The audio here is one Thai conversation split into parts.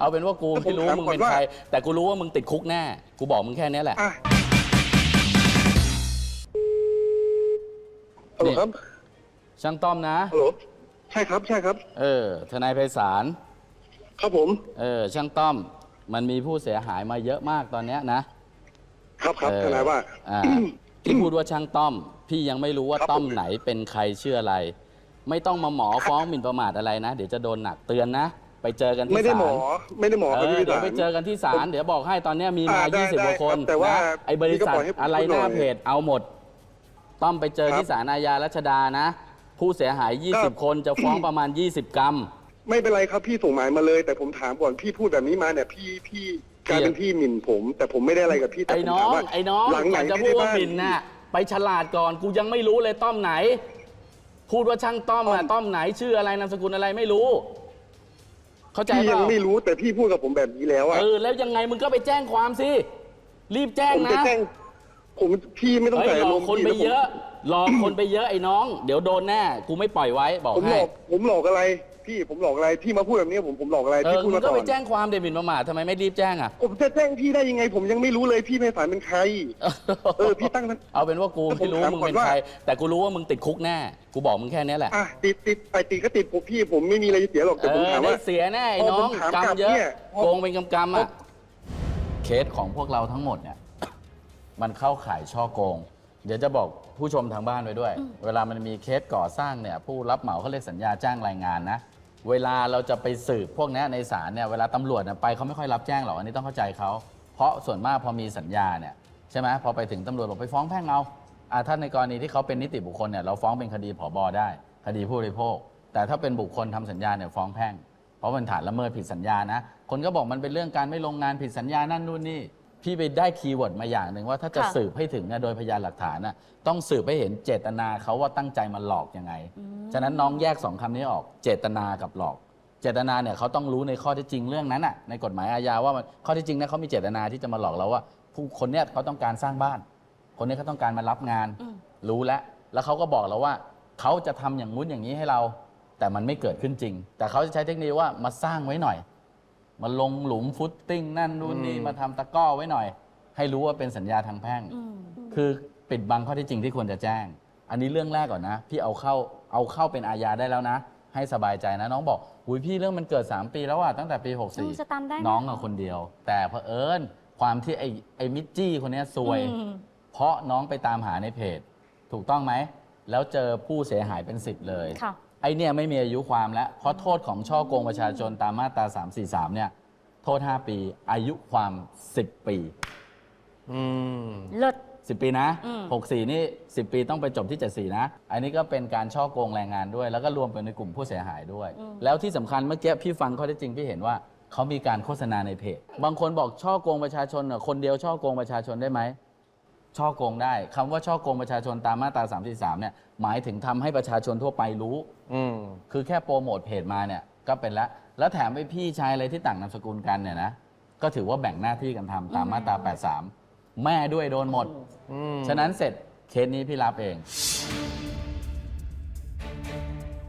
เอาเป็นว่ากูแต่ผมไม่รู้ถามมึงก่อนเป็นว่าใคร แต่กูรู้ว่ามึงติดคุกแน่กูบอกมึงแค่นี้แหละอะฮัลโหลนี่ครับช่างต้อมนะ ฮัลโหลใช่ครับใช่ครับ เออ ทนายไพศาลครับผมเออช่างต้อม มันมีผู้เสียหายมาเยอะมากตอนเนี้ยนะ ครับครับเออ ทนายว่า อ่าที่พูดว่าช่างต้อม พี่ยังไม่รู้ว่าครับต้อมผมไหนเป็นใครชื่ออะไร ไม่ต้องมาหมอฟ้องหมิ่นประมาทอะไรนะ เดี๋ยวจะโดนหนักเตือนนะ ไปเจอกันที่ศาลไม่ได้หมอไม่ได้หมอเอครับอพี่เดี๋ยวไปศาลเจอกันที่ศาลเดี๋ยวบอกให้ตอนเนี้ยมีมาอ่าได้20กว่าคนได้ครับแต่ว่านะไอ้บริษัทพี่ก็ปล่อยให้ผมอะไรพูดหน้าหน่อยเพจเอาหมด ต้อมไปเจอครับที่ศาลอาญารัชดานะ ผู้เสียหายครับ20 คนจะฟ้องประมาณ 20 กรัม ไม่เป็นไรครับพี่ส่งหมายมาเลย แต่ผมถามก่อนพี่พูดแบบนี้มาเนี่ยพี่พี่กลายเป็นพี่หมิ่นผม แต่ผมไม่ได้อะไรกับพี่แต่ไอ้ผมน้อถามงว่าไอ้น้องหลังไหนก่อนจะไม่พูดได้ว่าบ้านหมิ่นน่ะไปฉลาดก่อนกูยังไม่รู้เลยต้อมไหน พูดว่าช่างต้อมอะต้อมไหนชื่ออะไรนามสกุลอะไรไม่รู้ เข้าใจพี่เปยังล่าไม่รู้แต่พี่พูดกับผมแบบนี้แล้วอะเออแล้วยังไงมึงก็ไปแจ้งความสิ รีบแจ้งผมจะนะแจ้งผมพี่ไม่ต้องเฮ้ยใส่หลอาอรกมณ์คนพี่ไปนะผมเยอะหลอกคนไปเยอะไอ้น้อง เดี๋ยวโดนแน่กูไม่ปล่อยไว้บอกผมหลให้ อกผมหลอกอะไร พี่ผมหลอกอะไรพี่มาพูดแบบนี้ผมผมหลอกอะไรเอพี่อพูดมึงมาก็ก่อไปนแจ้งความเดบินประมาททำไมไม่รีบแจ้งอะ ผมจะแจ้งพี่ได้ยังไง ผมยังไม่รู้เลยพี่ไพศาลเป็นใคร เออพี่ตั้งนั้น เอาเป็นว่ากูแล้วผมไม่รู้ถามมึงก่อนเป็นว่า ใคร แต่กูรู้ว่ามึงติดคุกแน่ กูบอกมึงแค่นี้แหละอะติดติดไปติดก็ติดผมพี่ ผมไม่มีอะไรจะเสียหรอกแต่เอผมอถามได้ว่า เสียแน่ไอ้พอน้ผองมถามกรรกลัมบเยอะ เนี่ยพอ โกงเป็นกำกำๆอะ เคสของพวกเราทั้งหมดเนี่ย มันเข้าข่ายช่อโกง เดี๋ยวจะบอกผู้ชมทางบ้านไว้ด้วย เวลามันมีเคสก่อสร้างเนี่ย ผู้รับเหมาเขาเรียกสัญญาจ้างรายงานนะ เวลาเราจะไปสืบพวกนี้ในศาลเนี่ยเวลาตำรวจเนี่ยไปเขาไม่ค่อยรับแจ้งหรอกอันนี้ต้องเข้าใจเขาเพราะส่วนมากพอมีสัญญาเนี่ยใช่ไหมพอไปถึงตำรวจบอกไปฟ้องแพ่งเอาอ่าถ้าในกรณีที่เขาเป็นนิติบุคคลเนี่ยเราฟ้องเป็นคดีผบได้ คดีผู้บริโภค แต่ถ้าเป็นบุคคลทำสัญญาเนี่ยฟ้องแพ่ง เพราะมันฐานละเมิดผิดสัญญานะ คนก็บอกมันเป็นเรื่องการไม่ลงงานผิดสัญญานั่นนู่นนี่ พี่ไปได้คีย์เวิร์ดมาอย่างหนึ่งว่าถ้าจะค่ะ สืบให้ถึงนะโดยพยานหลักฐานนะต้องสืบให้เห็นเจตนาเขาว่าตั้งใจมาหลอกยังไง ฉะนั้นน้องแยกสองคำนี้ออกเจตนากับหลอก เจตนาเนี่ยเขาต้องรู้ในข้อเท็จจริงเรื่องนั้นน่ะในกฎหมายอาญาว่ามันข้อเท็จจริงนะเขามีเจตนาที่จะมาหลอกเราว่าผู้คนเนี้ยเขาต้องการสร้างบ้าน คนนี้เขาต้องการมารับงาน อืม รู้แล้ว แล้วเขาก็บอกเราว่าเขาจะทำอย่างงู้นอย่างนี้ให้เรา แต่มันไม่เกิดขึ้นจริง แต่เขาจะใช้เทคนิคว่ามาสร้างไว้หน่อย มาลงหลุมฟุตติ้งนั่นนู่นนี่อืม มาทำตะกร้อไว้หน่อย ให้รู้ว่าเป็นสัญญาทางแพ่ง อืม คือปิดบังข้อเที่จริงที่ควรจะแจ้ง อันนี้เรื่องแรกก่อนนะ พี่เอาเข้าเอาเข้าเป็นอาญาได้แล้วนะ ให้สบายใจนะ น้องบอกหุยพี่เรื่องมันเกิด 3 ปีแล้วอะตั้งแต่ปีอืมสตางค์ได้นะ64 น้องอะคนเดียว แต่เผอิญความที่ไอ้ไอ้มิจจี้คนเนี้ยซวย อืม เพราะน้องไปตามหาในเพจ ถูกต้องไหม แล้วเจอผู้เสียหายเป็น10เลย ค่ะ ไอเนี่ยไม่มีอายุความแล้ว เพราะโทษของช่อโกงประชาชนตามมาตรา 343 เนี่ย โทษ 5 ปี อายุความ 10 ปี อืม เลิศ 10 ปีนะ อืม 64 นี่ 10 ปีต้องไปจบที่ 74 นะ อันนี้ก็เป็นการช่อโกงแรงงานด้วย แล้วก็รวมเป็นในกลุ่มผู้เสียหายด้วย แล้วที่สำคัญเมื่อกี้พี่ฟังข้อเท็จจริงพี่เห็นว่าเขามีการโฆษณาในเพจ บางคนบอกช่อโกงประชาชนน่ะคนเดียวช่อโกงประชาชนได้ไหม ช่อโกงได้คำว่าช่อโกงประชาชนตามมาตรา343เนี่ยหมายถึงทำให้ประชาชนทั่วไปรู้ อืม คือแค่โปรโมทเพจมาเนี่ยก็เป็นละแล้วแถมไปพี่ชายอะไรที่ต่างนามสกุลกันเนี่ยนะก็ถือว่าแบ่งหน้าที่กันทำตามมาตรา 83 แม่ด้วยโดนหมด อืม ฉะนั้นเสร็จเคสนี้พี่รับเอง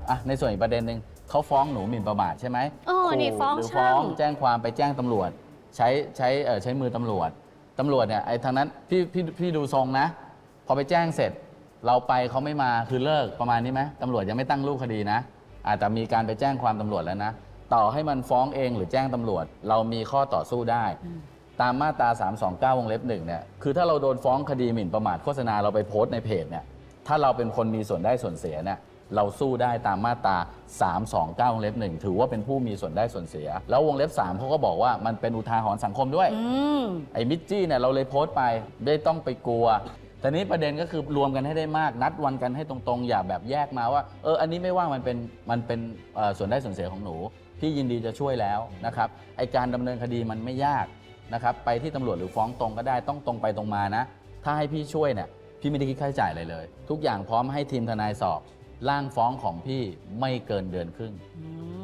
อะในส่วนอีกประเด็นหนึ่งเขาฟ้องหนูหมิ่นประมาทใช่ไหมเออนี่ขู่ฟ้องหรือช่าง ฟ้องแจ้งความไปแจ้งตำรวจ ใช้ใช้เออใช้มือตำรวจ ตำรวจเนี่ยไอ้ทางนั้นพี่พี่พี่ดูทรงนะ พอไปแจ้งเสร็จ เราไปเขาไม่มาคือเลิกประมาณนี้ไหมตำรวจยังไม่ตั้งรูปคดีนะ อาจจะมีการไปแจ้งความตำรวจแล้วนะ ต่อให้มันฟ้องเองหรือแจ้งตำรวจ เรามีข้อต่อสู้ได้ ตามมาตรา 329 วงเล็บหนึ่งเนี่ยคือถ้าเราโดนฟ้องคดีหมิ่นประมาทโฆษณาเราไปโพสต์ในเพจเนี่ยถ้าเราเป็นคนมีส่วนได้ส่วนเสียเนี่ย เราสู้ได้ตามมาตรา 329วงเล็บหนึ่งถือว่าเป็นผู้มีส่วนได้ส่วนเสีย แล้ววงเล็บ 3เขาก็บอกว่ามันเป็นอุทาหรณ์สังคมด้วยอืมไอ้มิจจี้เนี่ยเราเลยโพสต์ไปไม่ต้องไปกลัวแต่นี้ประเด็นก็คือรวมกันให้ได้มากนัดวันกันให้ตรงๆ อย่าแบบแยกมาว่าเอออันนี้ไม่ว่ามันเป็นมันเป็นเอ่อส่วนได้ส่วนเสียของหนูพี่ยินดีจะช่วยแล้วนะครับไอการดำเนินคดีมันไม่ยากนะครับไปที่ตำรวจหรือฟ้องตรงก็ได้ต้องตรงไปตรงมานะ ถ้าให้พี่ช่วยเนี่ยพี่ไม่ได้คิดค่าใช้จ่ายอะไรเลย ทุกอย่างพร้อมให้ทีมทนายสอบ ร่างฟ้องของพี่ไม่เกินเดือนครึ่ง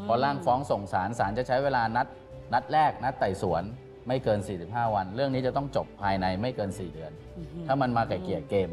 พอร่างฟ้องส่งศาลศาลจะใช้เวลานัด นัดแรก นัดไต่สวนไม่เกิน 45 วัน เรื่องนี้จะต้องจบภายในไม่เกิน 4 เดือน ถ้ามันมาไก่เกลี่ยเกม